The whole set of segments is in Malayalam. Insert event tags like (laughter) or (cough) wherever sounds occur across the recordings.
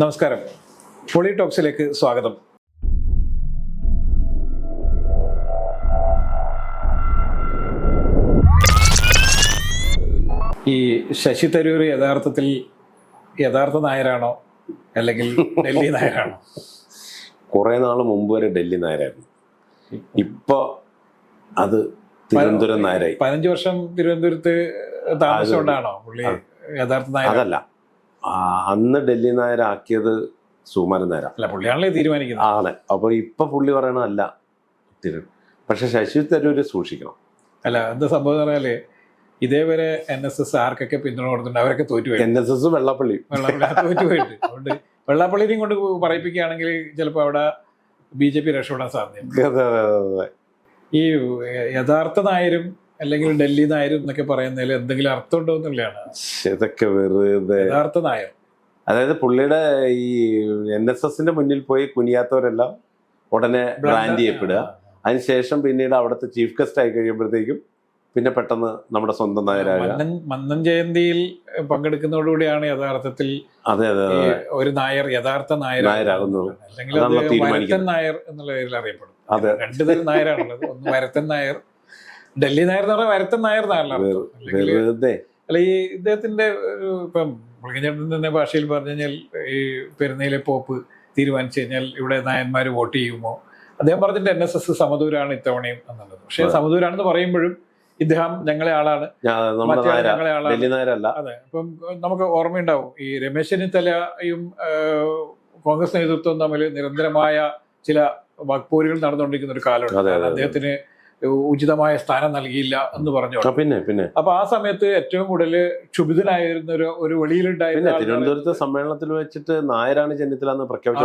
നമസ്കാരം. പൊളി ടോക്സിലേക്ക് സ്വാഗതം. ഈ ശശി തരൂർ യഥാർത്ഥത്തിൽ യഥാർത്ഥ നായരാണോ? അല്ലെങ്കിൽ ഡൽഹി നായരാണോ? കുറെ നാൾ മുമ്പ് വരെ ഡൽഹി നായരായിരുന്നു. ഇപ്പൊ അത് തിരുവനന്തപുരം നായരായി. പതിനഞ്ച് വർഷം തിരുവനന്തപുരത്ത് താമസിച്ചുകൊണ്ടാണോ പുള്ളി യഥാർത്ഥ നായർ അതല്ല. അന്ന് ഡൽഹി നായരാക്കിയത് സുകുമാരൻ നായര. അല്ല പുള്ളിയാണല്ലേ തീരുമാനിക്കുന്നത്? ആണ്. അപ്പൊ ഇപ്പൊ പുള്ളി പറയണതല്ല തിരു പക്ഷെ ശശി തരൂര് സൂക്ഷിക്കണം. അല്ല എന്താ സംഭവം പറയാലേ ഇതേവരെ എൻ എസ് എസ് ആർക്കൊക്കെ പിന്തുണ കൊടുത്തിട്ടുണ്ട്? അവരൊക്കെ തോറ്റുപോയി. N S S Vellappally. അതുകൊണ്ട് വെള്ളാപ്പള്ളിനെയും കൊണ്ട് പറയിപ്പിക്കുകയാണെങ്കിൽ ചിലപ്പോൾ അവിടെ ബി ജെ പി രക്ഷപ്പെടാൻ അതെ. ഈ യഥാർത്ഥ നായരും അല്ലെങ്കിൽ ഡൽഹി നായരും എന്നൊക്കെ പറയുന്നതിൽ എന്തെങ്കിലും അർത്ഥം ഉണ്ടോ എന്നുള്ളതാണ് ഇതൊക്കെ വെറുതെ. യഥാർത്ഥ നായർ അതായത് പുള്ളിയുടെ ഈ എൻ എസ് എസിന്റെ മുന്നിൽ പോയി കുനിയാത്തവരെല്ലാം ഉടനെ ബ്രാൻഡ് ചെയ്യപ്പെടുക. അതിനുശേഷം പിന്നീട് അവിടുത്തെ ചീഫ് ഗസ്റ്റ് ആയി കഴിയുമ്പോഴത്തേക്കും പിന്നെ പെട്ടെന്ന് നമ്മുടെ സ്വന്തം നായരായ മന്നം ജയന്തിയിൽ പങ്കെടുക്കുന്നതോടുകൂടിയാണ് യഥാർത്ഥത്തിൽ അതെ അതെ ഒരു നായർ യഥാർത്ഥ നായർ നായരാകുന്നു. അല്ലെങ്കിൽ നായർ എന്നുള്ള പേരിൽ അറിയപ്പെടും. അതെ. രണ്ടുതരം നായരാണുള്ളത്. ഒന്ന് വരത്തൻ നായർ ഡൽഹി നായർ എന്ന് പറഞ്ഞാൽ വരത്തൻ നായർ വെറുതെ. അല്ല ഈ ഇദ്ദേഹത്തിന്റെ ഒരു ഇപ്പം തന്നെ ഭാഷയിൽ പറഞ്ഞു കഴിഞ്ഞാൽ ഈ പെരുന്നയിലെ പോപ്പ് തീരുമാനിച്ചു കഴിഞ്ഞാൽ ഇവിടെ നായന്മാർ വോട്ട് ചെയ്യുമോ? അദ്ദേഹം പറഞ്ഞിട്ട് എൻ എസ് എസ് സമദൂരാണ് ഇത്തവണയും എന്നുള്ളത്. പക്ഷേ സമദൂരാണെന്ന് പറയുമ്പോഴും ഇദ്ദേഹം ഞങ്ങളെ ആളാണ്. ഞങ്ങളെ ആളാണ്. അതെ. അപ്പം നമുക്ക് ഓർമ്മയുണ്ടാവും ഈ രമേശ് ചെന്നിത്തലയും കോൺഗ്രസ് നേതൃത്വവും തമ്മിൽ നിരന്തരമായ ചില വാക്പോരുകൾ നടന്നുകൊണ്ടിരിക്കുന്ന ഒരു കാലമുണ്ട്. അദ്ദേഹത്തിന് ഉചിതമായ സ്ഥാനം നൽകിയില്ല എന്ന് പറഞ്ഞു പിന്നെ പിന്നെ. അപ്പൊ ആ സമയത്ത് ഏറ്റവും കൂടുതൽ ക്ഷുഭിതനായിരുന്ന ഒരു ഒരു വെളിയിലുണ്ടായിരുന്ന തിരുവനന്തപുരത്തെ സമ്മേളനത്തിൽ വെച്ചിട്ട് നായരാണ് ചെന്നിത്തല എന്ന് ആ, പ്രഖ്യാപിച്ചു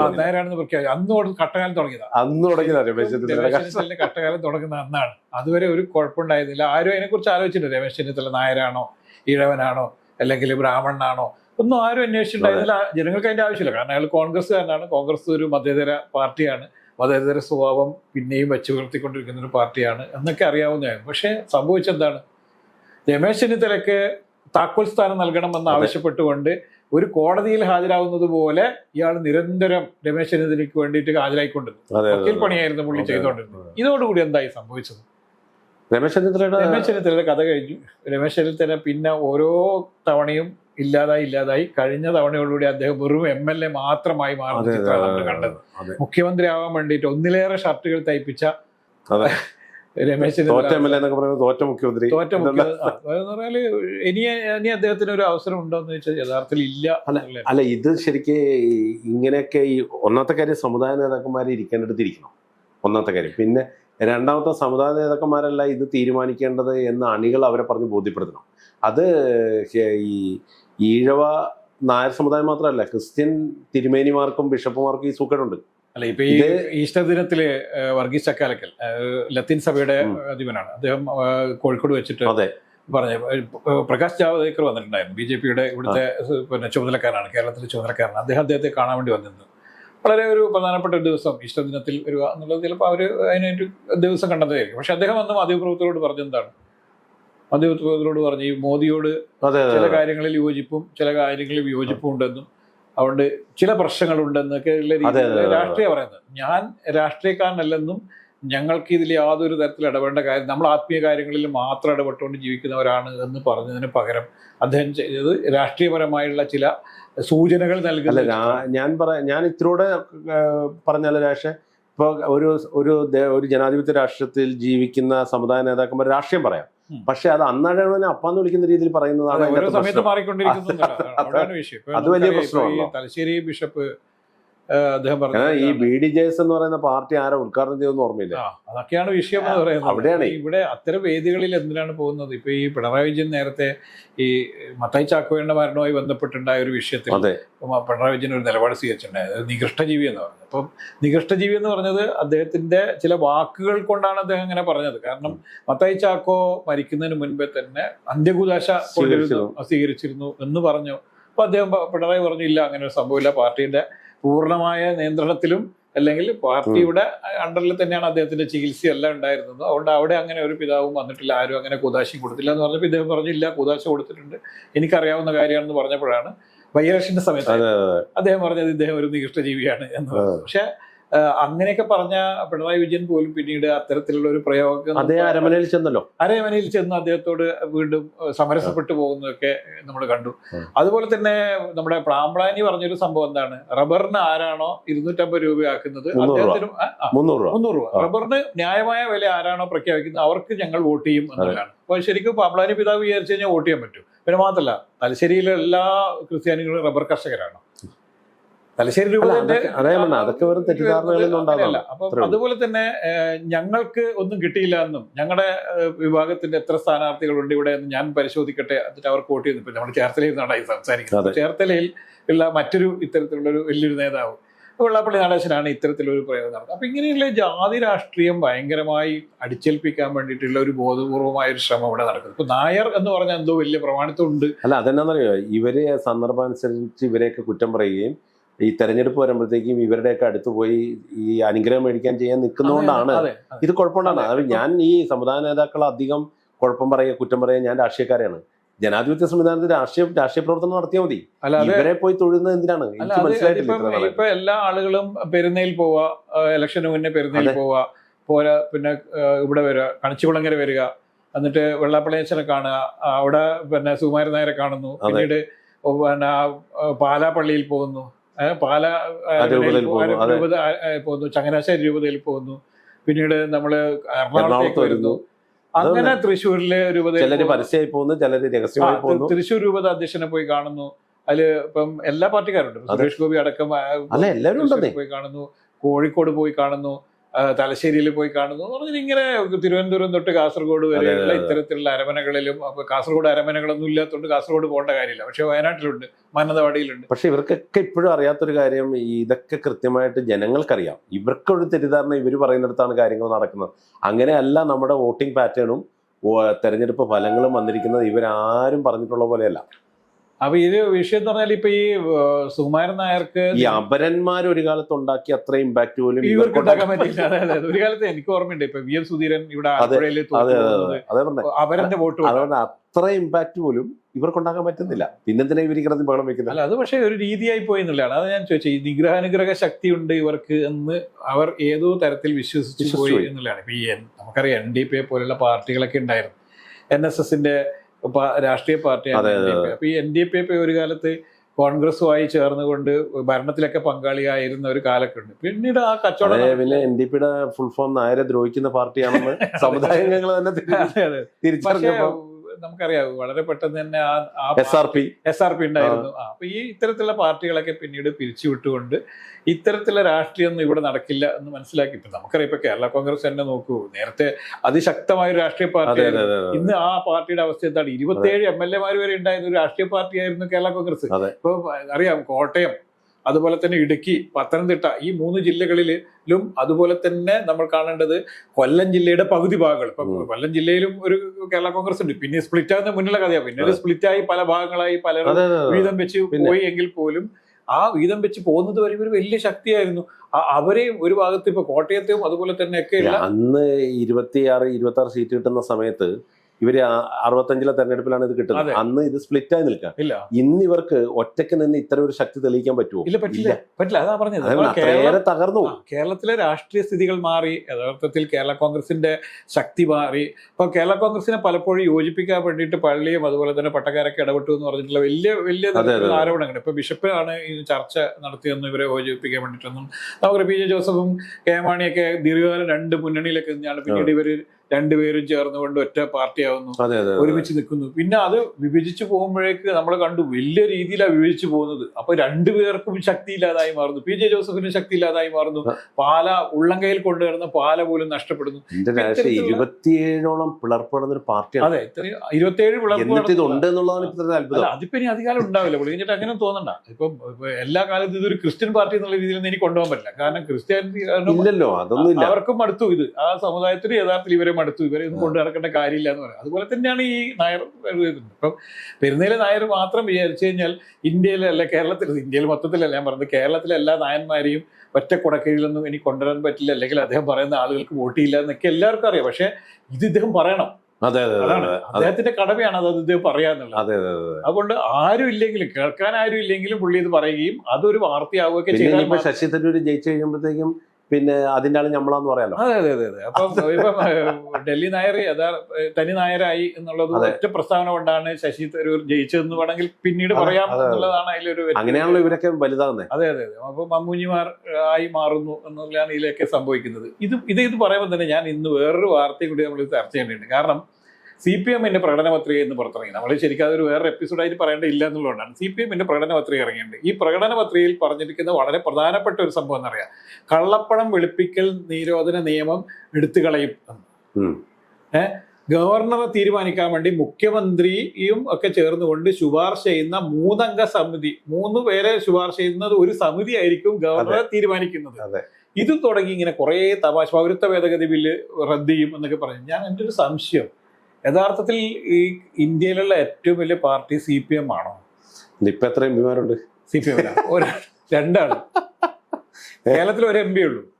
അന്ന് കട്ടകാലം തുടങ്ങിയതാ. അന്ന് തുടങ്ങിയതാ രമേശ് ചെന്നിത്തല. കട്ടകാലം തുടങ്ങുന്ന അന്നാണ്. അതുവരെ ഒരു കുഴപ്പമുണ്ടായിരുന്നില്ല. ആരും അതിനെക്കുറിച്ച് ആലോചിച്ചിട്ടില്ല. രമേശ് ചെന്നിത്തല നായരാണോ ഈഴവനാണോ അല്ലെങ്കിൽ ബ്രാഹ്മണനാണോ? ഒന്നും ആരും അന്വേഷിച്ചിട്ടുണ്ടായിരുന്നില്ല. ജനങ്ങൾക്ക് അതിന്റെ ആവശ്യമില്ല. കാരണം അയാൾ കോൺഗ്രസ്സുകാരനാണ്. കോൺഗ്രസ് ഒരു മധ്യതര പാർട്ടിയാണ്. മതേതര സ്വഭാവം പിന്നെയും വെച്ചു പുലർത്തിക്കൊണ്ടിരിക്കുന്ന ഒരു പാർട്ടിയാണ് എന്നൊക്കെ അറിയാവുന്നതായിരുന്നു പക്ഷേ സംഭവിച്ചെന്താണ്? രമേശ് ചെന്നിത്തലയ്ക്ക് താക്കോൽ സ്ഥാനം നൽകണമെന്ന്. ആവശ്യപ്പെട്ടുകൊണ്ട് ഒരു കോടതിയിൽ ഹാജരാകുന്നത് പോലെ ഇയാൾ നിരന്തരം രമേശ് ചെന്നിത്തലയ്ക്ക് വേണ്ടിയിട്ട് ഹാജരായിക്കൊണ്ടിരുന്നു. വക്കീൽ പണിയായിരുന്നു പുള്ളി ചെയ്തുകൊണ്ടിരുന്നത്. ഇതോടുകൂടി എന്തായി സംഭവിച്ചത്? രമേശ് ചെന്നിത്തലയുടെ രമേശ് ചെന്നിത്തലയുടെ കഥ കഴിഞ്ഞു. രമേശ് ചെന്നിത്തല പിന്നെ ഓരോ തവണയും ഇല്ലാതായി ഇല്ലാതായി. കഴിഞ്ഞ തവണയോടുകൂടി അദ്ദേഹം വെറും എം എൽ എ മാത്രമായി മാറുന്ന ചിത്രമാണ് നമ്മൾ കണ്ടത്. മുഖ്യമന്ത്രി ആവാൻ വേണ്ടിയിട്ട് ഒന്നിലേറെ ഷർട്ടുകൾ തയ്പ്പിച്ച തോറ്റ തോറ്റ മുഖ്യമന്ത്രി. തോറ്റ മുഖ്യ ആ, അതെന്ന് ഇനി ഇനി അദ്ദേഹത്തിന് ഒരു അവസരം ഉണ്ടോ എന്ന് വെച്ചാൽ യഥാർത്ഥത്തിൽ ഇല്ല. അല്ല ഇത് ശരിക്ക് ഇങ്ങനെയൊക്കെ ഈ ഒന്നാമത്തെ കാര്യം സമുദായ നേതാക്കന്മാർ ഇരിക്കേണ്ടടുത്ത് ഇരിക്കണം. ഒന്നാമത്തെ കാര്യം. പിന്നെ രണ്ടാമത്തെ സമുദായ നേതാക്കന്മാരല്ല ഇത് തീരുമാനിക്കേണ്ടത് എന്ന് അണികൾ അവരെ പറഞ്ഞ് ബോധ്യപ്പെടുത്തണം. അത് ഈ ഈഴവ നായർ സമുദായം മാത്രമല്ല ക്രിസ്ത്യൻ തിരുമേനിമാർക്കും ബിഷപ്പുമാർക്കും ഈ സൂക്കേടുണ്ട്. അല്ല ഇപ്പൊ ഈ ഈസ്റ്റർ ദിനത്തിൽ വർഗീസ് ചക്കാലക്കൽ ലത്തീൻ സഭയുടെ. അധിപനാണ്. അദ്ദേഹം കോഴിക്കോട് വെച്ചിട്ട് അതെ. പറഞ്ഞ പ്രകാശ് ജാവദേക്കർ വന്നിട്ടുണ്ടായിരുന്നു. ബി ജെ പിയുടെ ഇവിടുത്തെ പിന്നെ ചുമതലക്കാരനാണ് കേരളത്തിലെ ചുമതലക്കാരനാണ്. അദ്ദേഹം അദ്ദേഹത്തെ കാണാൻ വേണ്ടി വന്നിരുന്നു. വളരെ ഒരു പ്രധാനപ്പെട്ട ഒരു ദിവസം ഈസ്റ്റർ ദിനത്തിൽ വരിക എന്നുള്ളത് ചിലപ്പോൾ അവർ അതിനൊരു ദിവസം കണ്ടതായിരിക്കും. പക്ഷെ അദ്ദേഹം വന്ന് മാധ്യമപ്രവർത്തകരോട് പറഞ്ഞെന്താണ് മാധ്യമപ്രവർത്തകരോട് പറഞ്ഞു ഈ മോദിയോട് ചില കാര്യങ്ങളിൽ യോജിപ്പും ചില കാര്യങ്ങളിൽ വിയോജിപ്പും ഉണ്ടെന്നും അതുകൊണ്ട് ചില പ്രശ്നങ്ങളുണ്ടെന്നൊക്കെ ഉള്ള രീതിയിൽ. രാഷ്ട്രീയ പറയുന്നത് ഞാൻ രാഷ്ട്രീയക്കാരനല്ലെന്നും ഞങ്ങൾക്ക് ഇതിൽ യാതൊരു തരത്തിൽ ഇടപെടേണ്ട കാര്യം നമ്മൾ ആത്മീയ കാര്യങ്ങളിൽ മാത്രം ഇടപെട്ടുകൊണ്ട് ജീവിക്കുന്നവരാണ് എന്ന് പറഞ്ഞതിന് പകരം അദ്ദേഹം ചെയ്തത് രാഷ്ട്രീയപരമായുള്ള ചില സൂചനകൾ അല്ല ഞാൻ പറ ഞാൻ ഇത്തിലൂടെ പറഞ്ഞാൽ രാഷ്ട്രീയ ഇപ്പൊ ഒരു ഒരു ഒരു ജനാധിപത്യ രാഷ്ട്രത്തിൽ ജീവിക്കുന്ന സമുദായ നേതാക്കന്മാർ രാഷ്ട്രീയം പറയാം. പക്ഷെ അത് അന്നഴവനെ അപ്പാന്ന് വിളിക്കുന്ന രീതിയിൽ പറയുന്നതാണ് അതെ, വലിയ പ്രശ്നമാണല്ലോ. തലശ്ശേരി ബിഷപ്പ് അദ്ദേഹം ഈ ബി ഡി ജെ എസ് എന്ന് പറയുന്ന പാർട്ടി ആരാ ഉദ്ഘാടനം ചെയ്തെന്ന് ഓർമ്മയില്ല? അതൊക്കെയാണ് വിഷയം എന്ന് പറയുന്നത്. അവിടെയാണ്. ഇവിടെ അത്തരം വേദികളിൽ എന്തിനാണ് പോകുന്നത്? ഇപ്പൊ ഈ പിണറായി വിജയൻ നേരത്തെ ഈ മത്തായി ചാക്കോയുടെ മരണവുമായി ബന്ധപ്പെട്ടുണ്ടായ ഒരു വിഷയത്തിൽ പിണറായി വിജയൻ ഒരു നിലപാട് സ്വീകരിച്ചിട്ടുണ്ടായത്. നികൃഷ്ടജീവി എന്ന് പറഞ്ഞത്. അപ്പം നികൃഷ്ടജീവി എന്ന് പറഞ്ഞത് അദ്ദേഹത്തിന്റെ ചില വാക്കുകൾ കൊണ്ടാണ് അദ്ദേഹം അങ്ങനെ പറഞ്ഞത്. കാരണം മത്തായി ചാക്കോ മരിക്കുന്നതിന് മുൻപേ തന്നെ അന്ത്യകുദാശ. സ്വീകരിച്ചിരുന്നു. എന്ന് പറഞ്ഞു. അപ്പൊ അദ്ദേഹം പിണറായി പറഞ്ഞില്ല അങ്ങനെ ഒരു സംഭവമില്ല. പാർട്ടിയുടെ പൂർണമായ നിയന്ത്രണത്തിലും അല്ലെങ്കിൽ പാർട്ടിയുടെ അണ്ടറിൽ തന്നെയാണ് അദ്ദേഹത്തിന്റെ ചികിത്സ എല്ലാം ഉണ്ടായിരുന്നത്. അതുകൊണ്ട് അവിടെ അങ്ങനെ ഒരു പിതാവും വന്നിട്ടില്ല ആരും അങ്ങനെ കുതാശയും കൊടുത്തില്ല എന്ന് പറഞ്ഞപ്പോൾ ഇദ്ദേഹം പറഞ്ഞില്ല കുതാശ കൊടുത്തിട്ടുണ്ട്. എനിക്കറിയാവുന്ന കാര്യമാണെന്ന് പറഞ്ഞപ്പോഴാണ് ബൈ ഇലക്ഷന്റെ സമയത്ത് അദ്ദേഹം പറഞ്ഞത് ഇദ്ദേഹം ഒരു നികൃഷ്ടജീവിയാണ് എന്ന് പറഞ്ഞു. പക്ഷെ അങ്ങനെയൊക്കെ പറഞ്ഞ പിണറായി വിജയൻ പോലും പിന്നീട് അത്തരത്തിലുള്ള ഒരു പ്രയോഗം അതേ അരമനയിൽ ചെന്നല്ലോ. അരമനയിൽ ചെന്ന് അദ്ദേഹത്തോട് വീണ്ടും സമരസപ്പെട്ടു പോകുന്നതൊക്കെ നമ്മൾ കണ്ടു. അതുപോലെ തന്നെ നമ്മുടെ പ്രാമ്പ്ലാനി പറഞ്ഞൊരു സംഭവം എന്താണ്? റബ്ബറിന് ആരാണോ ഇരുന്നൂറ്റമ്പത് രൂപയാക്കുന്നത്. അദ്ദേഹത്തിനും മുന്നൂറ് രൂപ. റബ്ബറിന് ന്യായമായ വില ആരാണോ പ്രഖ്യാപിക്കുന്നത് അവർക്ക് ഞങ്ങൾ വോട്ട് ചെയ്യും എന്നുള്ളതാണ്. അപ്പൊ ശരിക്കും പാമ്പ്ലാനി പിതാവ് വിചാരിച്ചു കഴിഞ്ഞാൽ വോട്ട് ചെയ്യാൻ പറ്റും. പിന്നെ മാത്രല്ല തലശ്ശേരിയിലെ എല്ലാ ക്രിസ്ത്യാനികളും റബ്ബർ കർഷകരാണ്. തലശ്ശേരി രൂപതന്റെ അതൊക്കെ- അതേ അതൊക്കെ വെറും തെറ്റിദ്ധാരണകളിൽ അപ്പൊ. അതുപോലെ തന്നെ ഞങ്ങൾക്ക് ഒന്നും കിട്ടിയില്ല എന്നും ഞങ്ങളുടെ വിഭാഗത്തിന്റെ എത്ര സ്ഥാനാർത്ഥികളുണ്ട് ഇവിടെ എന്ന് ഞാൻ പരിശോധിക്കട്ടെ എന്നിട്ട് അവർക്ക് വോട്ട് ചെയ്യുന്നു. ഇപ്പൊ നമ്മുടെ ചേർത്തലയിൽ നിന്നാണ് സംസാരിക്കുന്നത്. ചേർത്തലയിൽ ഉള്ള മറ്റൊരു ഇത്തരത്തിലുള്ള ഒരു വലിയൊരു നേതാവ് വെള്ളാപ്പള്ളി നടേശനാണ് ഇത്തരത്തിലൊരു പ്രയോഗം നടത്തുന്നത് അപ്പൊ ഇങ്ങനെയുള്ള ജാതി രാഷ്ട്രീയം ഭയങ്കരമായി അടിച്ചേൽപ്പിക്കാൻ വേണ്ടിയിട്ടുള്ള ഒരു ബോധപൂർവമായ ഒരു ശ്രമം ഇവിടെ നടക്കുന്നത് ഇപ്പൊ നായർ എന്ന് പറഞ്ഞാൽ എന്തോ വലിയ പ്രമാണിത്വം ഉണ്ട് അല്ല അതെന്നാന്നറിയോ? ഇവരെ സന്ദർഭാനുസരിച്ച് ഇവരെയൊക്കെ കുറ്റം പറയുകയും ഈ തെരഞ്ഞെടുപ്പ് വരുമ്പോഴത്തേക്കും ഇവരുടെയൊക്കെ അടുത്ത് പോയി ഈ അനുഗ്രഹം മേടിക്കാൻ ചെയ്യാൻ നിൽക്കുന്നതുകൊണ്ടാണ്. ഇത് കുഴപ്പമുണ്ടാണ്. അതായത് ഞാൻ ഈ സമുദായ നേതാക്കൾ അധികം കുഴപ്പം പറയുക കുറ്റം പറയുക ഞാൻ രാഷ്ട്രീയക്കാരെയാണ്. ജനാധിപത്യ സംവിധാനത്തിൽ രാഷ്ട്രീയ രാഷ്ട്രീയ പ്രവർത്തനം നടത്തിയാൽ മതി. ഇവരെ പോയി തൊഴുന്നത് എന്തിനാണ്? എനിക്ക് മനസ്സിലായിട്ടില്ല ഇപ്പം എല്ലാ ആളുകളും പെരുന്നയിൽ പോവാ ഇലക്ഷന് മുന്നേ പെരുന്നയിൽ. പോവാ പോരാ പിന്നെ ഇവിടെ വരിക കണിച്ചുകുളങ്ങര വരിക എന്നിട്ട് വെള്ളാപ്പള്ളിയച്ചനെ കാണുക അവിടെ പിന്നെ സുകുമാരൻ നായരെ കാണുന്നു പിന്നീട് പിന്നെ ആ, ആ, പാലാ പള്ളിയിൽ പോകുന്നു. പാല രൂപതയിൽ പോകുന്നു, ചങ്ങനാശ്ശേരി രൂപതയിൽ പോകുന്നു. പിന്നീട് നമ്മൾ എറണാകുളത്ത് വരുന്നു. അങ്ങനെ തൃശ്ശൂരിലെ രൂപതയിൽ ചിലര് പോകുന്നു. പരസ്യമായി പോകുന്നു ചിലര് രഹസ്യമായി പോകുന്നു. തൃശ്ശൂർ രൂപത അധ്യക്ഷനെ പോയി കാണുന്നു. അതിൽ ഇപ്പം എല്ലാ പാർട്ടിക്കാരുണ്ട്. ഉണ്ട് സുരേഷ് ഗോപി അടക്കം പോയി കാണുന്നു. കോഴിക്കോട് പോയി കാണുന്നു. തലശ്ശേരിയിൽ പോയി കാണുന്നു പറഞ്ഞാൽ ഇങ്ങനെ തിരുവനന്തപുരം തൊട്ട് കാസർഗോഡ് വരെയുള്ള ഇത്തരത്തിലുള്ള അരമനകളിലും അപ്പൊ കാസർഗോഡ് അരമനകളൊന്നും ഇല്ലാത്തതുകൊണ്ട് കാസർഗോഡ് പോകേണ്ട കാര്യമില്ല. പക്ഷെ വയനാട്ടിലുണ്ട് മാനന്തവാടിയിലുണ്ട്. പക്ഷെ ഇവർക്കൊക്കെ ഇപ്പോഴും അറിയാത്തൊരു കാര്യം ഇതൊക്കെ കൃത്യമായിട്ട് ജനങ്ങൾക്കറിയാം. ഇവർക്കൊരു തെറ്റിദ്ധാരണ ഇവർ പറയുന്നിടത്താണ് കാര്യങ്ങൾ നടക്കുന്നത്. അങ്ങനെയല്ല നമ്മുടെ വോട്ടിംഗ് പാറ്റേണും തെരഞ്ഞെടുപ്പ് ഫലങ്ങളും വന്നിരിക്കുന്നത് ഇവരാരും പറഞ്ഞിട്ടുള്ള പോലെയല്ല. അപ്പൊ ഇത് വിഷയം എന്ന് പറഞ്ഞാൽ ഇപ്പൊ ഈ സുകുമാരൻ നായർക്ക് ഈ അപരന്മാർ ഒരു കാലത്ത് ഉണ്ടാക്കി അത്ര ഇമ്പാക്ട് പോലും ഇവർക്ക് ഉണ്ടാക്കാൻ പറ്റില്ല ഒരു കാലത്ത് എനിക്ക് ഓർമ്മയുണ്ട്. ഇപ്പൊ വി എം സുധീരൻ ഇവിടെ അവരന്റെ വോട്ട് അത്ര ഇമ്പാക്ട് പോലും ഇവർക്ക് ഉണ്ടാക്കാൻ പറ്റുന്നില്ല. പിന്നെന്തിനാ ഇവർ കിടന്ന് ബഹളം വെക്കുന്നത്? അല്ല അത് പക്ഷേ ഒരു രീതിയായി പോയി എന്നുള്ളതാണ്. അത് ഞാൻ ചോദിച്ചത്. ഈ നിഗ്രഹാനുഗ്രഹ ശക്തി ഉണ്ട് ഇവർക്ക് എന്ന് അവർ ഏതോ തരത്തിൽ വിശ്വസിച്ചു പോയി. എന്നുള്ളതാണ്. ഇപ്പൊ ഈ നമുക്കറിയാം എൻ ഡി പി പോലുള്ള പാർട്ടികളൊക്കെ ഉണ്ടായിരുന്നു. എൻ എസ് എസിന്റെ രാഷ്ട്രീയ പാർട്ടിയാണ് അപ്പൊ ഈ എൻ ഡി പി ഒരു കാലത്ത് കോൺഗ്രസുമായി ചേർന്നുകൊണ്ട് ഭരണത്തിലൊക്കെ പങ്കാളിയായിരുന്ന ഒരു കാലൊക്കെ ഉണ്ട്. പിന്നീട് ആ കച്ചവടം പിന്നെ എൻ ഡി പിയുടെ ഫുൾ ഫോം നായരെ ദ്രോഹിക്കുന്ന പാർട്ടിയാണെന്ന് (laughs) സമുദായങ്ങൾ തന്നെ തിരിച്ചറിഞ്ഞപ്പോ നമുക്കറിയാം വളരെ പെട്ടെന്ന് തന്നെ ആ S R P S R P ഉണ്ടായിരുന്നു. അപ്പൊ ഈ ഇത്തരത്തിലുള്ള പാർട്ടികളൊക്കെ പിന്നീട് പിരിച്ചുവിട്ടുകൊണ്ട് ഇത്തരത്തിലുള്ള രാഷ്ട്രീയം ഒന്നും ഇവിടെ നടക്കില്ല എന്ന് മനസ്സിലാക്കി. ഇപ്പൊ നമുക്കറിയാം ഇപ്പൊ കേരള കോൺഗ്രസ് തന്നെ നോക്കൂ. നേരത്തെ അതിശക്തമായ ഒരു രാഷ്ട്രീയ പാർട്ടി. ഇന്ന് ആ പാർട്ടിയുടെ അവസ്ഥ എന്താണ്? ഇരുപത്തിയേഴ് എം എൽ എമാർ വരെ ഉണ്ടായിരുന്ന ഒരു രാഷ്ട്രീയ പാർട്ടിയായിരുന്നു കേരള കോൺഗ്രസ്. ഇപ്പൊ അറിയാം കോട്ടയം അതുപോലെ തന്നെ ഇടുക്കി പത്തനംതിട്ട ഈ മൂന്ന് ജില്ലകളിലും അതുപോലെ തന്നെ നമ്മൾ കാണേണ്ടത് കൊല്ലം ജില്ലയുടെ പകുതി ഭാഗങ്ങൾ. ഇപ്പൊ കൊല്ലം ജില്ലയിലും ഒരു കേരള കോൺഗ്രസ് ഉണ്ട്. പിന്നെ സ്പ്ലിറ്റ് ആകുന്ന മുന്നിലുള്ള കഥയാണ് പിന്നെ സ്പ്ലിറ്റ് ആയി പല ഭാഗങ്ങളായി പല. വീതം വെച്ച് പോയി എങ്കിൽ പോലും ആ വീതം വെച്ച് പോകുന്നത് വരെ ഒരു വലിയ ശക്തിയായിരുന്നു. അവരെയും ഒരു ഭാഗത്ത് ഇപ്പൊ കോട്ടയത്തെയും അതുപോലെ തന്നെ ഒക്കെ അന്ന് ഇരുപത്തിയാറ് ഇരുപത്തി ആറ് സീറ്റ് കിട്ടുന്ന സമയത്ത് ഇവർ അറുപത്തഞ്ചിലെ തെരഞ്ഞെടുപ്പിലാണ് ഇത് കിട്ടുന്നത്. അന്ന് ഇത് സ്പ്ലിറ്റ് ആയി നിൽക്കാം ഇന്ന് ഇവർക്ക് ഒറ്റയ്ക്ക് നിന്ന് ഇത്ര ഒരു ശക്തി തെളിയിക്കാൻ പറ്റുമോ? ഇല്ല പറ്റില്ല. പറ്റില്ല. അതാ പറഞ്ഞത്. തകർന്നു കേരളത്തിലെ രാഷ്ട്രീയ സ്ഥിതികൾ മാറി യഥാർത്ഥത്തിൽ കേരള കോൺഗ്രസിന്റെ ശക്തി മാറി. ഇപ്പൊ കേരള കോൺഗ്രസിനെ പലപ്പോഴും യോജിപ്പിക്കാൻ വേണ്ടിയിട്ട് പള്ളിയും അതുപോലെ തന്നെ പട്ടക്കാരൊക്കെ ഇടപെട്ടു എന്ന് പറഞ്ഞിട്ടുള്ള വലിയ വലിയ. ആരോപണങ്ങൾ ഇപ്പൊ ബിഷപ്പാണ് ഈ ചർച്ച നടത്തിയെന്ന് ഇവരെ യോജിപ്പിക്കാൻ വേണ്ടിയിട്ടൊന്നും. നമുക്ക് പി. ജെ. ജോസഫും കെ. മാണിയൊക്കെ ദീർഘകാലം രണ്ട് മുന്നണിയിലൊക്കെ പിന്നീട് ഇവർ രണ്ടുപേരും ചേർന്നുകൊണ്ട് ഒറ്റ പാർട്ടിയാവുന്നു. ഒരുമിച്ച് നിൽക്കുന്നു. പിന്നെ അത് വിഭജിച്ചു പോകുമ്പോഴേക്ക് നമ്മൾ കണ്ടു വലിയ രീതിയിലാണ് വിഭജിച്ചു പോകുന്നത്. അപ്പൊ രണ്ടുപേർക്കും ശക്തിയില്ലാതായി മാറുന്നു. പി ജെ ജോസഫിന് ശക്തിയില്ലാതായി മാറുന്നു. പാല ഉള്ളംകൈയിൽ കൊണ്ടുവരുന്ന പാല പോലും നഷ്ടപ്പെടുന്നു. ഇരുപത്തിയേഴോളം പിളർപ്പെടുന്ന ഒരു പാർട്ടിയാണ്. അതെ ഇരുപത്തിയേഴ് അത്ഭുതം. അതിപ്പോ ഇനി അധികാരം ഉണ്ടാവില്ല. പുള്ളിഞ്ഞിട്ട് അങ്ങനെ തോന്നണ്ട. ഇപ്പൊ എല്ലാ കാലത്തും ഇതൊരു ക്രിസ്ത്യൻ പാർട്ടി എന്നുള്ള രീതിയിൽ ഒന്നും എനിക്ക് കൊണ്ടുപോകാൻ പറ്റില്ല. കാരണം ക്രിസ്ത്യാനിറ്റി അവർക്കും അടുത്തു ഇത്. ആ സമുദായത്തിന് യഥാർത്ഥത്തിൽ ഇവരെ മടുത്തു ഇവരെ ഒന്നും കൊണ്ടു നടക്കേണ്ട കാര്യമില്ല എന്ന് പറയാം. അതുപോലെ തന്നെയാണ് ഈ നായർ ഇപ്പം പെരുന്നയിലെ നായർ മാത്രം വിചാരിച്ചു കഴിഞ്ഞാൽ ഇന്ത്യയിലല്ല കേരളത്തിൽ ഇന്ത്യയിൽ മൊത്തത്തിലല്ല. ഞാൻ പറഞ്ഞത് കേരളത്തിലെ എല്ലാ നായന്മാരെയും ഒറ്റ കുടക്കീഴിലൊന്നും ഇനി കൊണ്ടുവരാൻ പറ്റില്ല. അല്ലെങ്കിൽ അദ്ദേഹം പറയുന്ന ആളുകൾക്ക് വോട്ട് ചെയ്യില്ല എന്നൊക്കെ എല്ലാവർക്കും അറിയാം. പക്ഷെ ഇത് ഇദ്ദേഹം പറയണം. അതെ അതെ അദ്ദേഹത്തിന്റെ കടമയാണ് അത് ഇദ്ദേഹം പറയാന്നുള്ളത് അതെ അതെ അതെ അതുകൊണ്ട് ആരും ഇല്ലെങ്കിലും കേൾക്കാൻ ആരും ഇല്ലെങ്കിലും പുള്ളി ഇത് പറയുകയും അതൊരു വാർത്തയാവുകയൊക്കെ ചെയ്യുന്നത് ചെയ്താൽ ശശി തരൂർ ജയിച്ചു കഴിയുമ്പോഴത്തേക്കും പിന്നെ അതിന്റെ ആൾ നമ്മളാന്ന് പറയാലോ. അതെ അതെ അതെ അപ്പം ഇപ്പം ഡൽഹി നായർ യഥാ തനി നായരായി എന്നുള്ളത്. ഒറ്റ പ്രസ്താവന കൊണ്ടാണ് ശശി തരൂർ ജയിച്ചതെന്ന് വേണമെങ്കിൽ പിന്നീട് പറയാം. എന്നുള്ളതാണ് അതിലൊരു അങ്ങനെയാണല്ലോ ഇവരൊക്കെ വലുതാകുന്നത് അതെ അതെ അതെ. അപ്പൊ മമ്മൂഞ്ഞിമാർ ആയി മാറുന്നു എന്നുള്ളതാണ് ഇതിലൊക്കെ സംഭവിക്കുന്നത്. ഇത് ഇത് ഇത് പറയുമ്പോൾ തന്നെ ഞാൻ ഇന്ന് വേറൊരു വാർത്തയും കൂടി നമ്മൾ ചർച്ച ചെയ്യേണ്ടിയിട്ടുണ്ട് കാരണം സി പി എമ്മിന്റെ പ്രകടന പത്രിക എന്ന് പുറത്തിറങ്ങി. നമ്മൾ ശരിക്കും അതൊരു വേറെ എപ്പിസോഡായിട്ട് പറയേണ്ടതില്ല എന്നുള്ളതുകൊണ്ടാണ്. സി പി എമ്മിന്റെ പ്രകടന പത്രിക ഇറങ്ങിയിട്ടുണ്ട്. ഈ പ്രകടന പത്രികയിൽ പറഞ്ഞിരിക്കുന്ന വളരെ പ്രധാനപ്പെട്ട ഒരു സംഭവം എന്നറിയാം. കള്ളപ്പണം വെളുപ്പിക്കൽ നിരോധന നിയമം എടുത്തു കളയും. ഉം. ഗവർണറെ തീരുമാനിക്കാൻ വേണ്ടി മുഖ്യമന്ത്രിയും ഒക്കെ ചേർന്നുകൊണ്ട് ശുപാർശ ചെയ്യുന്ന മൂന്നംഗ സമിതി മൂന്ന് പേരെ ശുപാർശ ചെയ്യുന്നത് ഒരു സമിതി ആയിരിക്കും ഗവർണറെ തീരുമാനിക്കുന്നത്. ഇത് തുടങ്ങി ഇങ്ങനെ കുറേ തമാശ പൗരത്വ ഭേദഗതി ബില്ല് റദ്ദ് ചെയ്യും എന്നൊക്കെ പറഞ്ഞു. ഞാൻ എന്റെ ഒരു സംശയം. യഥാർത്ഥത്തിൽ ഈ ഇന്ത്യയിലുള്ള ഏറ്റവും വലിയ പാർട്ടി സി പി എം ആണോ? ഇപ്പൊ എത്ര എം പിമാരുണ്ട് സി പി എം രണ്ടാണ്. (laughs) കേരളത്തിൽ ഒരു എം പി ഉള്ളൂ.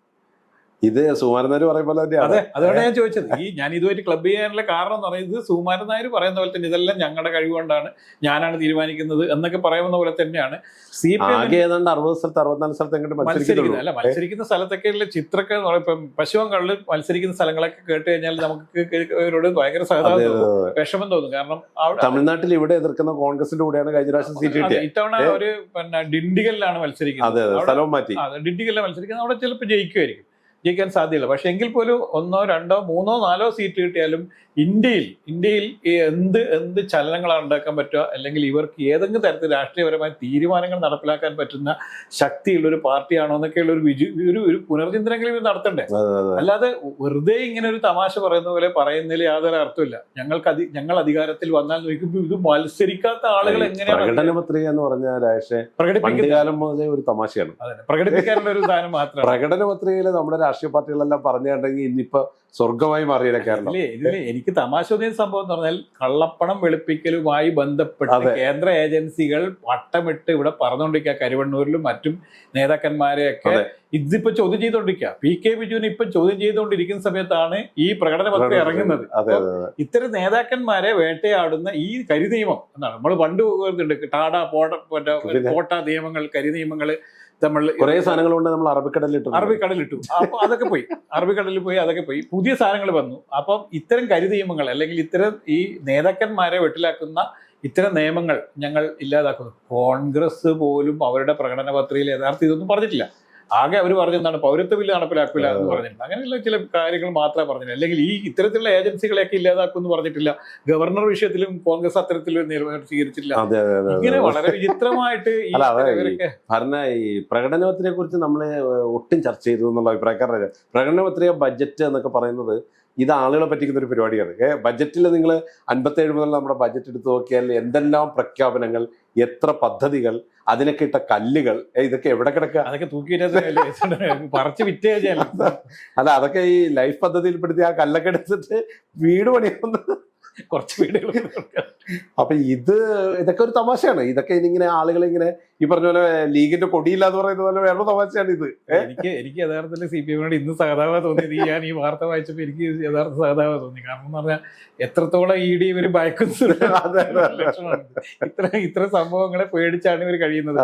ഇത് സുകുമാരൻ നായർ പറയുന്ന പോലെ തന്നെയാണ്. അതെ ഞാൻ ചോദിച്ചത്. ഈ ഞാൻ ഇതുമായിട്ട് ക്ലബ് ചെയ്യാനുള്ള കാരണം എന്ന് പറയുന്നത് സുകുമാരൻ നായർ പറയുന്ന പോലെ തന്നെ ഇതെല്ലാം ഞങ്ങളുടെ കഴിവുകൊണ്ടാണ് ഞാനാണ് തീരുമാനിക്കുന്നത് എന്നൊക്കെ പറയുന്ന പോലെ തന്നെയാണ്. സി പി ആകെ ഏതാണ്ട് അറുപത് സ്ഥലത്ത് അറുപത്തിനാല് സ്ഥലത്ത് എങ്ങോട്ട് മത്സരിക്കുന്നത്. അല്ല മത്സരിക്കുന്ന സ്ഥലത്തൊക്കെ ഉള്ള ചിത്രമൊക്കെ എന്ന് പറയുമ്പോൾ ഇപ്പം പശ്ചിമബംഗാളിൽ മത്സരിക്കുന്ന സ്ഥലങ്ങളൊക്കെ കേട്ട് കഴിഞ്ഞാൽ നമുക്ക് ഇവരോട് ഭയങ്കര. വിഷമം തോന്നും. കാരണം തമിഴ്നാട്ടിൽ ഇവിടെ എതിർക്കുന്ന കോൺഗ്രസിന്റെ കൂടെയാണ് കഴിഞ്ഞ പ്രാവശ്യം സീറ്റ് കിട്ടിയത് ഇത്തവണ ഒരു പിന്നെ ഡിണ്ടിഗലിലാണ് മത്സരിക്കുന്നത്. സ്ഥലവും മാറ്റി. ഡിണ്ടിഗലിലാണ് മത്സരിക്കുന്നത്. അവിടെ ചിലപ്പോൾ ജയിക്കുമായിരിക്കും. ജയിക്കാൻ സാധ്യതയില്ല. പക്ഷെ എങ്കിൽ പോലും ഒന്നോ രണ്ടോ മൂന്നോ നാലോ സീറ്റ് കിട്ടിയാലും ഇന്ത്യയിൽ ഇന്ത്യയിൽ എന്ത് എന്ത് ചലനങ്ങളാണ് ഉണ്ടാക്കാൻ പറ്റുക? അല്ലെങ്കിൽ ഇവർക്ക് ഏതെങ്കിലും തരത്തിൽ രാഷ്ട്രീയപരമായ തീരുമാനങ്ങൾ നടപ്പിലാക്കാൻ പറ്റുന്ന ശക്തിയുള്ള ഒരു പാർട്ടിയാണോ എന്നൊക്കെയുള്ള ഒരു വിജു ഒരു ഒരു പുനർചിന്തനെങ്കിലും ഇത് നടത്തണ്ടേ. അല്ലാതെ വെറുതെ ഇങ്ങനെ ഒരു തമാശ പറയുന്ന പോലെ പറയുന്നതിൽ യാതൊരു അർത്ഥമില്ല ഞങ്ങൾക്ക് അധി ഞങ്ങൾ അധികാരത്തിൽ വന്നാൽ നോക്കുമ്പോൾ ഇത് മത്സരിക്കാത്ത ആളുകൾ എങ്ങനെയാണ് പ്രകടന പത്രിക എന്ന് പറഞ്ഞാൽ രാജേഷ് പണ്ട് പ്രകടിപ്പിക്കുന്നത് മുതലേ ഒരു തമാശയാണ്. പ്രകടിപ്പിക്കാനുള്ള ഒരു സാധനം മാത്രം പ്രകടന പത്രികയിൽ നമ്മുടെ രാഷ്ട്രീയ പാർട്ടികളെല്ലാം പറഞ്ഞിട്ടുണ്ടെങ്കിൽ ഇന്നിപ്പോ സ്വർഗമായി മാറിയില്ല കേരളം. ഇതിലെ എനിക്ക് തമാശ തോന്നിയ സംഭവം എന്ന് പറഞ്ഞാൽ കള്ളപ്പണം വെളുപ്പിക്കലുമായി ബന്ധപ്പെട്ട് കേന്ദ്ര ഏജൻസികൾ വട്ടമിട്ട് ഇവിടെ പറഞ്ഞുകൊണ്ടിരിക്കുക കരുവണ്ണൂരിലും മറ്റും നേതാക്കന്മാരെയൊക്കെ. ഇതിപ്പോ ചോദ്യം ചെയ്തുകൊണ്ടിരിക്കുക പി കെ ബിജുവിനെ ഇപ്പൊ ചോദ്യം ചെയ്തുകൊണ്ടിരിക്കുന്ന സമയത്താണ് ഈ പ്രകടന പത്രം ഇറങ്ങുന്നത്. ഇത്തരം നേതാക്കന്മാരെ വേട്ടയാടുന്ന ഈ കരിനിയമം എന്താണ് നമ്മൾ പണ്ട് കേൾക്കുന്നുണ്ട് പോട്ട പോട നിയമങ്ങൾ കരി നിയമങ്ങൾ നമ്മൾ കുറേ സാധനങ്ങൾ കൊണ്ട് നമ്മൾ അറബിക്കടലിൽ ഇട്ടു അറബിക്കടലിട്ടു അപ്പൊ അതൊക്കെ പോയി. അറബിക്കടലിൽ പോയി അതൊക്കെ പോയി. പുതിയ സാധനങ്ങൾ വന്നു. അപ്പം ഇത്തരം കരുനിയമങ്ങൾ അല്ലെങ്കിൽ ഇത്തരം ഈ നേതാക്കന്മാരെ വെട്ടിലാക്കുന്ന ഇത്തരം നിയമങ്ങൾ ഞങ്ങൾ ഇല്ലാതാക്കുന്നു. കോൺഗ്രസ് പോലും അവരുടെ പ്രകടന പത്രികയിൽ യഥാർത്ഥ ഇതൊന്നും പറഞ്ഞിട്ടില്ല. ആകെ അവർ പറഞ്ഞെന്താണ് പൗരത്വ ബില്ല് നടപ്പിലാക്കില്ല എന്ന് പറഞ്ഞിട്ടുണ്ട്. അങ്ങനെയുള്ള ചില കാര്യങ്ങൾ മാത്രമേ പറഞ്ഞില്ല അല്ലെങ്കിൽ ഈ ഇത്തരത്തിലുള്ള ഏജൻസികളെയൊക്കെ ഇല്ലാതാക്കും എന്ന് പറഞ്ഞിട്ടില്ല. ഗവർണർ വിഷയത്തിലും കോൺഗ്രസ് അത്തരത്തിലൊരു നിലപാട് സ്വീകരിച്ചിട്ടില്ല. അതെ അതെ അതെ ഇങ്ങനെ വളരെ വിചിത്രമായിട്ട് ഭരണ ഈ പ്രകടനപത്രികയെ കുറിച്ച് നമ്മൾ ഒട്ടും ചർച്ച ചെയ്തു എന്നുള്ള അഭിപ്രായക്കാരുടെ പ്രകടനപത്രിക ബജറ്റ് എന്നൊക്കെ പറയുന്നത് ഇത് ആളുകളെ പറ്റിക്കുന്ന ഒരു പരിപാടിയാണ്. ഏ ബഡ്ജറ്റിൽ നിങ്ങൾ അൻപത്തേഴ് മുതൽ നമ്മുടെ ബജറ്റ് എടുത്ത് നോക്കിയാൽ എന്തെല്ലാം പ്രഖ്യാപനങ്ങൾ എത്ര പദ്ധതികൾ അതിനൊക്കെ ഇട്ട കല്ലുകൾ ഇതൊക്കെ എവിടെ കിടക്കുക അതൊക്കെ പറിച്ച് വിറ്റേ അല്ല അതൊക്കെ ഈ ലൈഫ് പദ്ധതിയിൽപ്പെടുത്തി ആ കല്ലൊക്കെ എടുത്തിട്ട് വീട് പണിയാവുന്നത് കുറച്ച് വീടുകൾ അപ്പൊ ഇത് ഇതൊക്കെ ഒരു തമാശയാണ്. ഇതൊക്കെ ഇങ്ങനെ ആളുകൾ ഇങ്ങനെ ഈ പറഞ്ഞ പോലെ ലീഗിന്റെ കൊടിയില്ല എന്ന് പറയുന്ന പോലെ വേറെ തമാശയാണ് ഇത്. എനിക്ക് എനിക്ക് യഥാർത്ഥത്തിൽ സി പി എമ്മിനോട് ഇന്ന് സഹതാപ തോന്നിയത് ഞാൻ ഈ വാർത്ത വായിച്ചപ്പോൾ എനിക്ക് യഥാർത്ഥ സഹതാപ തോന്നി. കാരണം എന്ന് പറഞ്ഞാൽ എത്രത്തോളം ഇ ഡി ഇവർ ഭയക്കുന്നു. ഇത്ര ഇത്ര സംഭവങ്ങളെ പേടിച്ചാണ് ഇവർ കഴിയുന്നത്.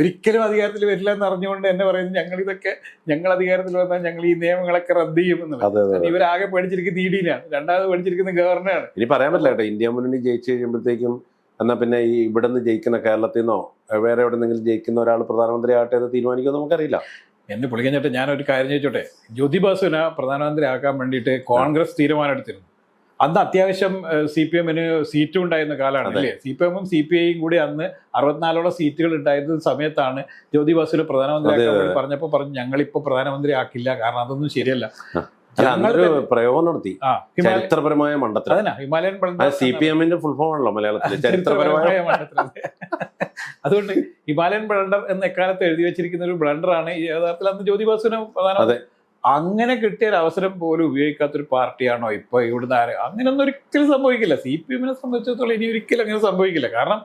ഒരിക്കലും അധികാരത്തിൽ വരില്ല എന്ന് അറിഞ്ഞുകൊണ്ട് എന്നെ പറയുന്നത് ഞങ്ങൾ ഇതൊക്കെ ഞങ്ങൾ അധികാരത്തിൽ വന്നാൽ ഞങ്ങൾ ഈ നിയമങ്ങളൊക്കെ റദ്ദ് ചെയ്യും എന്നുള്ളത് അതെ അതെ ഇവരാകെ പേടിച്ചിരിക്കുന്ന ഇ ഡിയിലാണ്. രണ്ടാമത് പേടിച്ചിരിക്കുന്ന ഗവർണറാണ്. ഇനി പറയാൻ പറ്റില്ല കേട്ടോ. ഇന്ത്യ മുന്നണി ജയിച്ചു കഴിയുമ്പോഴത്തേക്കും എന്നാ പിന്നെ ഈ ഇവിടെ നിന്ന് ജയിക്കുന്ന കേരളത്തിൽ നിന്നോ വേറെ എവിടെ നിന്നെങ്കിലും ജയിക്കുന്ന ഒരാൾ പ്രധാനമന്ത്രി ആകട്ടെ എന്ന് തീരുമാനിക്കുമെന്ന് നമുക്കറിയില്ല. എന്നെ പുള്ളിക്കഞ്ഞിട്ട് ഞാനൊരു കാര്യം ചോദിച്ചോട്ടെ? ജ്യോതി ബാസുവിനെ പ്രധാനമന്ത്രി ആക്കാൻ വേണ്ടിയിട്ട് കോൺഗ്രസ് തീരുമാനമെടുത്തിരുന്നു. അന്ന് അത്യാവശ്യം സി പി എമ്മിന് സീറ്റും ഉണ്ടായിരുന്ന കാലമാണ് അല്ലേ? സി പി എമ്മും സി പി ഐയും കൂടി അന്ന് അറുപത്തിനാലോളം സീറ്റുകൾ ഉണ്ടായിരുന്ന സമയത്താണ് ജ്യോതി ബാസുവിനെ പ്രധാനമന്ത്രി ആക്കാൻ പറഞ്ഞപ്പോൾ പറഞ്ഞു ഞങ്ങളിപ്പോൾ പ്രധാനമന്ത്രി ആക്കില്ല കാരണം അതൊന്നും ശരിയല്ല. പ്രയോഗം നടത്തി. ചരിത്രപരമായ മണ്ഡലത്തിൽ. ഹിമാലയൻ സി പി എമ്മിന്റെ ഫുൾ ഫോം ആണല്ലോ മലയാളത്തിൽ (laughs) ചരിത്രപരമായ മണ്ഡലത്തിൽ. (laughs) അതുകൊണ്ട് ഹിമാലയൻ ബ്ലണ്ടർ എന്ന എക്കാലത്ത് എഴുതി വെച്ചിരിക്കുന്ന ഒരു ബ്ലണ്ടറാണ് യഥാർത്ഥത്തിൽ അന്ന് ജ്യോതി ബാസുവിനെ പ്രധാന. അങ്ങനെ കിട്ടിയ ഒരു അവസരം പോലും ഉപയോഗിക്കാത്തൊരു പാർട്ടിയാണോ ഇപ്പൊ ഇവിടുന്ന് ആര്? അങ്ങനെയൊന്നും ഒരിക്കലും സംഭവിക്കില്ല. സി പി എമ്മിനെ സംബന്ധിച്ചിടത്തോളം ഇനി ഒരിക്കലും അങ്ങനെ സംഭവിക്കില്ല. കാരണം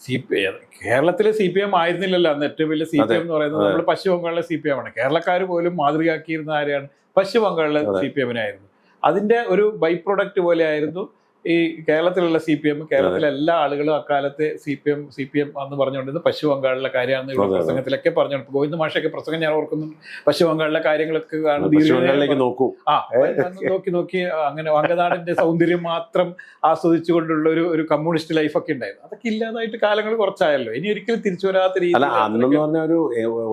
സി പി കേരളത്തിലെ സി പി എം ആയിരുന്നില്ലല്ലോ അന്ന് ഏറ്റവും വലിയ സി പി എം എന്ന് പറയുന്നത് നമ്മുടെ നമ്മൾ പശ്ചിമ ബംഗാളിലെ സി പി എം ആണ്. കേരളക്കാർ പോലും മാതൃകയാക്കിയിരുന്ന ആരെയാണ്? പശ്ചിമ ബംഗാളിലെ. സി പി എമ്മിനായിരുന്നു അതിന്റെ ഒരു ബൈ പ്രൊഡക്റ്റ് പോലെയായിരുന്നു ഈ കേരളത്തിലുള്ള സി പി എം കേരളത്തിലെ എല്ലാ ആളുകളും അക്കാലത്ത് C P M C P M എന്ന് പറഞ്ഞുകൊണ്ടിരുന്നത് പശ്ചിമ ബംഗാളിലെ കാര്യമാണ് ഇവിടെ. പ്രസംഗത്തിലൊക്കെ പറഞ്ഞു ഗോവിന്ദ മാഷൊക്കെ പ്രസംഗം ഞാൻ ഓർക്കുന്നുണ്ട് പശ്ചിമ ബംഗാളിലെ കാര്യങ്ങളൊക്കെ നോക്കൂ. ആ നോക്കി നോക്കി അങ്ങനെ വങ്കനാടിന്റെ സൗന്ദര്യം മാത്രം ആസ്വദിച്ചുകൊണ്ടുള്ള ഒരു ഒരു കമ്മ്യൂണിസ്റ്റ് ലൈഫൊക്കെ ഉണ്ടായിരുന്നു. അതൊക്കെ ഇല്ലാതായിട്ട് കാലങ്ങൾ കുറച്ചായല്ലോ. ഇനി ഒരിക്കലും തിരിച്ചു വരാത്ത രീതിയിൽ അന്നെന്ന് പറഞ്ഞ ഒരു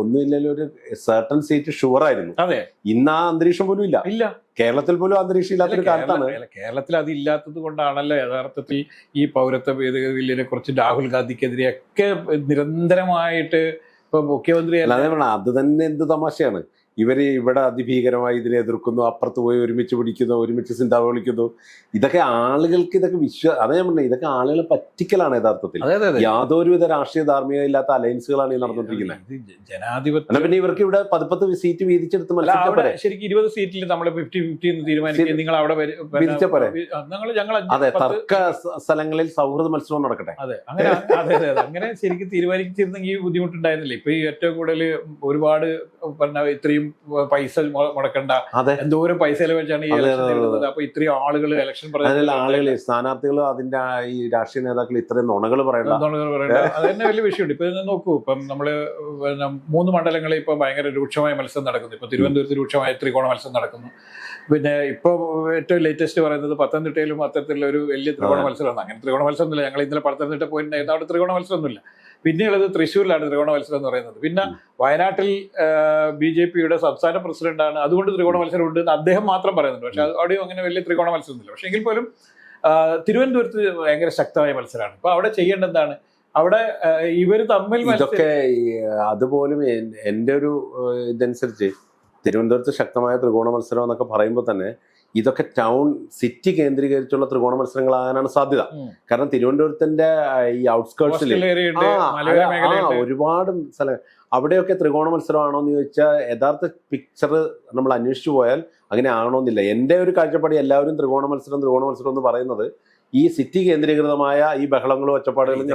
ഒന്നുമില്ലല്ലോ ഒരു സർട്ടൺ സീറ്റ് ഷുവർ ആയിരുന്നു. അതെ. ഇന്ന് ആ അന്തരീക്ഷം പോലും ഇല്ല. ഇല്ല. കേരളത്തിൽ പോലും അന്തരീക്ഷം ഇല്ലാത്തൊരു കാലത്താണ്. കേരളത്തിൽ അത് ഇല്ലാത്തത് കൊണ്ടാണല്ലോ യഥാർത്ഥത്തിൽ ഈ പൗരത്വ ഭേദഗതി ബില്ലിനെ കുറിച്ച് രാഹുൽ ഗാന്ധിക്കെതിരെയൊക്കെ നിരന്തരമായിട്ട് ഇപ്പൊ മുഖ്യമന്ത്രി അത് തന്നെ എന്ത് തമാശയാണ്. ഇവർ ഇവിടെ അതിഭീകരമായി ഇതിനെ എതിർക്കുന്നു അപ്പുറത്ത് പോയി ഒരുമിച്ച് പിടിക്കുന്നു ഒരുമിച്ച് സിന്താവ് വിളിക്കുന്നു. ഇതൊക്കെ ആളുകൾക്ക് ഇതൊക്കെ വിശ്വ അതാ ഞാൻ പറഞ്ഞത് ഇതൊക്കെ ആളുകളെ പറ്റിക്കലാണ് യഥാർത്ഥത്തിൽ. യാതൊരുവിധ രാഷ്ട്രീയ ധാർമ്മികത ഇല്ലാത്ത അലയൻസുകളാണ് ഈ നടന്നുകൊണ്ടിരിക്കുന്നത് ജനാധിപത്യം പിന്നെ ഇവർക്ക് ഇവിടെ പതിപ്പത്ത് സീറ്റ് വീതിച്ചെടുത്ത് ശരിക്കും ഇരുപത് സീറ്റിൽ നമ്മൾ ഫിഫ്റ്റി ഫിഫ്റ്റി നിങ്ങൾ അവിടെ അതെ തർക്ക സ്ഥലങ്ങളിൽ സൗഹൃദ മത്സരം നടക്കട്ടെ. അതെ അങ്ങനെ അതെ അതെ അങ്ങനെ ശരിക്കും തീരുമാനിച്ചിരുന്നെങ്കിൽ ബുദ്ധിമുട്ടുണ്ടായിരുന്നില്ല. ഇപ്പൊ ഈ ഏറ്റവും കൂടുതൽ ഒരുപാട് പറഞ്ഞ ഇത്രയും പൈസ മു- മുടക്കണ്ട. എന്തോരം പൈസ ചെലവഴിച്ചാണ് ഈ ഇലക്ഷൻ അപ്പൊ ഇത്രയും ആളുകൾ ഇലക്ഷൻ പറയുന്നത് ആളുകൾ സ്ഥാനാർത്ഥികൾ അതിന്റെ ഈ രാഷ്ട്രീയ നേതാക്കൾ ഇത്രയും നുണകൾ പറയണ്ട. അത് തന്നെ വലിയ വിഷയമുണ്ട്. ഇപ്പൊ ഇതിനെ നോക്കൂ. ഇപ്പം നമ്മൾ പിന്നെ മൂന്ന് മണ്ഡലങ്ങളിൽ ഇപ്പൊ ഭയങ്കര രൂക്ഷമായ മത്സരം നടക്കുന്നു. ഇപ്പൊ തിരുവനന്തപുരത്ത് രൂക്ഷമായ ത്രികോണ മത്സരം നടക്കുന്നു. പിന്നെ ഇപ്പൊ ഏറ്റവും ലേറ്റസ്റ്റ് പറയുന്നത് പത്തനംതിട്ടയിലും അത്തരത്തിലുള്ള ഒരു വലിയ ത്രികോണ. മത്സരമാണ്. അങ്ങനെ ത്രികോണ മത്സരം മത്സരമൊന്നുമില്ല. ഞങ്ങൾ ഇന്നലെ പത്തനംതിട്ട പോയിട്ടുണ്ടായിരുന്നു. അവിടെ ത്രികോണ മത്സരമൊന്നുമില്ല. പിന്നെയുള്ളത് തൃശ്ശൂരിലാണ് ത്രികോണ മത്സരം എന്ന് പറയുന്നത്. പിന്നെ വയനാട്ടിൽ ബി ജെ പിയുടെ സംസ്ഥാന പ്രസിഡന്റാണ്. അതുകൊണ്ട് ത്രികോണ മത്സരം ഉണ്ട് എന്ന് അദ്ദേഹം മാത്രം പറയുന്നുണ്ട്. പക്ഷെ അവിടെയും അങ്ങനെ വലിയ ത്രികോണ മത്സരമൊന്നുമില്ല പക്ഷെ എങ്കിൽ പോലും തിരുവനന്തപുരത്ത് ഭയങ്കര ശക്തമായ മത്സരമാണ്. അപ്പൊ അവിടെ ചെയ്യേണ്ട എന്താണ്? അവിടെ ഇവർ തമ്മിൽ ഇതൊക്കെ അതുപോലും എന്റെ ഒരു ഇതനുസരിച്ച് തിരുവനന്തപുരത്ത് ശക്തമായ ത്രികോണ മത്സരം എന്നൊക്കെ പറയുമ്പോൾ തന്നെ ഇതൊക്കെ ടൗൺ സിറ്റി കേന്ദ്രീകരിച്ചുള്ള ത്രികോണ മത്സരങ്ങളാകാനാണ് സാധ്യത. കാരണം തിരുവനന്തപുരത്തിന്റെ ഈ ഔട്ട്സ്കേർട്സിൽ ഒരുപാട് സ്ഥലം അവിടെയൊക്കെ ത്രികോണ മത്സരമാണോ എന്ന് ചോദിച്ചാൽ യഥാർത്ഥ പിക്ചർ നമ്മൾ അന്വേഷിച്ചു പോയാൽ അങ്ങനെ ആണോന്നില്ല എന്റെ ഒരു കാഴ്ചപ്പാടി എല്ലാവരും ത്രികോണ മത്സരം ത്രികോണ മത്സരം എന്ന് പറയുന്നത് ഈ സിറ്റി കേന്ദ്രീകൃതമായ ഈ ബഹളങ്ങളും ഒച്ചപ്പാടുകളും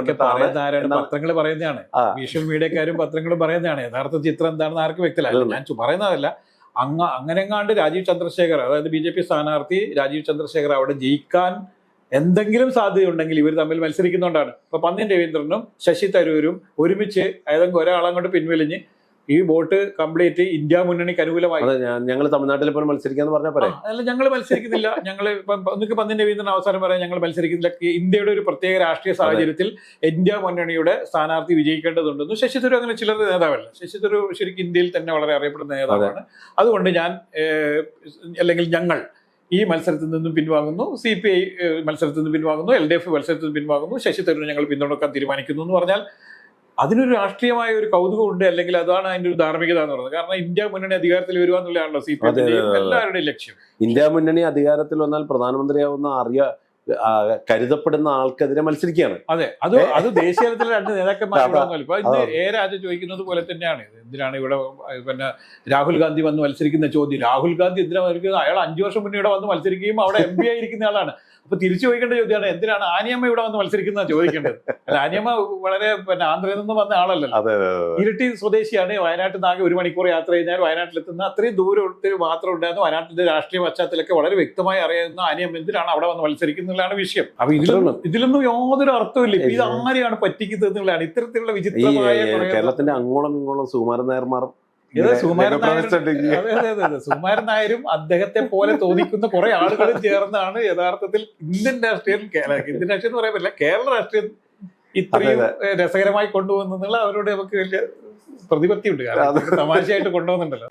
പത്രങ്ങൾ പറയുന്നതാണ്. വിഷ്വൽ മീഡിയക്കാരും പത്രങ്ങളും പറയുന്നതാണ്. യഥാർത്ഥ ചിത്രം എന്താണെന്ന് ആർക്കും വ്യക്തമല്ല. ഞാൻ പറയുന്നതല്ല. അങ്ങ അങ്ങനെങ്ങാണ്ട് രാജീവ് ചന്ദ്രശേഖർ അതായത് ബി ജെ പി സ്ഥാനാർത്ഥി രാജീവ് ചന്ദ്രശേഖർ അവിടെ ജയിക്കാൻ എന്തെങ്കിലും സാധ്യതയുണ്ടെങ്കിൽ ഇവർ തമ്മിൽ മത്സരിക്കുന്നുണ്ടാണ്. ഇപ്പൊ പന്ന്യൻ രവീന്ദ്രനും ശശി തരൂരും ഒരുമിച്ച് ഏതെങ്കിലും ഒരാളങ്ങോട്ട് പിൻവലിഞ്ഞ് ഈ ബോട്ട് കംപ്ലീറ്റ് ഇന്ത്യ മുന്നണിക്ക് അനുകൂലമായി. ഞങ്ങൾ തമിഴ്നാട്ടിൽ ഇപ്പോൾ മത്സരിക്കാന്ന് പറഞ്ഞാൽ പറയാം അല്ല ഞങ്ങൾ മത്സരിക്കുന്നില്ല. ഞങ്ങൾ ഒന്നിക്ക് പന്തിന്റെ വീതന അവസാനം പറയാം. ഞങ്ങൾ മത്സരിക്കുന്നില്ല. ഇന്ത്യയുടെ ഒരു പ്രത്യേക രാഷ്ട്രീയ സാഹചര്യത്തിൽ ഇന്ത്യ മുന്നണിയുടെ സ്ഥാനാർത്ഥി വിജയിക്കേണ്ടതുണ്ടെന്ന് ശശി തരൂർ അങ്ങനെ ചിലർ നേതാവല്ല? ശശി തരൂർ ശരിക്കും ഇന്ത്യയിൽ തന്നെ വളരെ അറിയപ്പെടുന്ന നേതാവാണ്. അതുകൊണ്ട് ഞാൻ അല്ലെങ്കിൽ ഞങ്ങൾ ഈ മത്സരത്തിൽ നിന്നും പിൻവാങ്ങുന്നു. സി പി ഐ മത്സരത്തിൽ നിന്ന് പിൻവാങ്ങുന്നു. എൽ ഡി എഫ് മത്സരത്തിൽ നിന്ന് പിൻവാങ്ങുന്നു. ശശി തരൂർ ഞങ്ങൾ പിന്തുണക്കാൻ തീരുമാനിക്കുന്നു എന്ന് പറഞ്ഞാൽ അതിനൊരു രാഷ്ട്രീയമായ ഒരു കൗതുകമുണ്ട് അല്ലെങ്കിൽ അതാണ് അതിന്റെ ഒരു ധാർമ്മികത എന്ന് പറയുന്നത്. കാരണം ഇന്ത്യ മുന്നണി അധികാരത്തിൽ വരിക എന്നുള്ളതാണല്ലോ സി പി. എല്ലാവരുടെയും ലക്ഷ്യം. ഇന്ത്യ മുന്നണി അധികാരത്തിൽ വന്നാൽ പ്രധാനമന്ത്രിയാവുന്ന അറിയ കരുതപ്പെടുന്ന ആൾക്കെതിരെ മത്സരിക്കുകയാണ്. അതെ അത് അത് ദേശീയ തലത്തിലെ രണ്ട് നേതാക്കന്മാർ വന്നല്ലോ ഇപ്പൊ ഇന്ന് എ രാജ ചോദിക്കുന്നത് പോലെ തന്നെയാണ്. എന്തിനാണ് ഇവിടെ പിന്നെ രാഹുൽ ഗാന്ധി വന്ന് മത്സരിക്കുന്ന ചോദ്യം? രാഹുൽ ഗാന്ധി എന്തിനാ മത്സരിക്കുന്നത്? അയാൾ അഞ്ചു വർഷം മുന്നേ ഇവിടെ വന്ന് മത്സരിക്കുകയും അവിടെ എം പി ആയിരിക്കുന്ന ആളാണ്. അപ്പൊ തിരിച്ചു ചോദിക്കേണ്ട ചോദ്യമാണ് എന്തിനാണ് ആനിയമ്മ ഇവിടെ വന്ന് മത്സരിക്കുന്ന ചോദിക്കേണ്ടത്? അല്ല ആനിയമ്മ വളരെ പിന്നെ ആന്ധ്രയിൽ നിന്ന് വന്ന ആളല്ലല്ലോ. ഇരട്ടി സ്വദേശിയാണ് വയനാട്ടിൽ നിന്ന് ആകെ ഒരു മണിക്കൂർ യാത്ര കഴിഞ്ഞാൽ വയനാട്ടിലെത്തുന്ന അത്രയും ദൂരത്തിൽ മാത്രം ഉണ്ടായിരുന്നു. വയനാട്ടിന്റെ രാഷ്ട്രീയ പശ്ചാത്തലമൊക്കെ വളരെ വ്യക്തമായി അറിയുന്ന ആനിയമ്മ എന്തിനാണ് അവിടെ വന്ന് മത്സരിക്കുന്നതാണ് വിഷയം. അപ്പൊ ഇതിലൊന്നും ഇതിലൊന്നും യാതൊരു അർത്ഥമില്ല ഇത് ആരെയാണ് പറ്റിക്കുന്നത് എന്നുള്ളതാണ് ഇത്തരത്തിലുള്ള വിചിത്രമായ കേരളത്തിന്റെ അങ്ങോളം ഇങ്ങോളം സുകുമാരൻ നായർമാർ സുകുമാരൻ അതെ. നായരും അദ്ദേഹത്തെ പോലെ തോന്നിക്കുന്ന കുറെ ആളുകളും ചേർന്നാണ് യഥാർത്ഥത്തിൽ ഇന്ത്യൻ രാഷ്ട്രീയം ഇന്ത്യൻ രാഷ്ട്രീയം എന്ന് പറയാൻ പറ്റില്ല കേരള രാഷ്ട്രീയം ഇത്രയും രസകരമായി കൊണ്ടുപോകുന്നുള്ള അവരോട് നമുക്ക് വലിയ പ്രതിപത്തി ഉണ്ട് കാരണം തമാശയായിട്ട് കൊണ്ടുപോകുന്നുണ്ടല്ലോ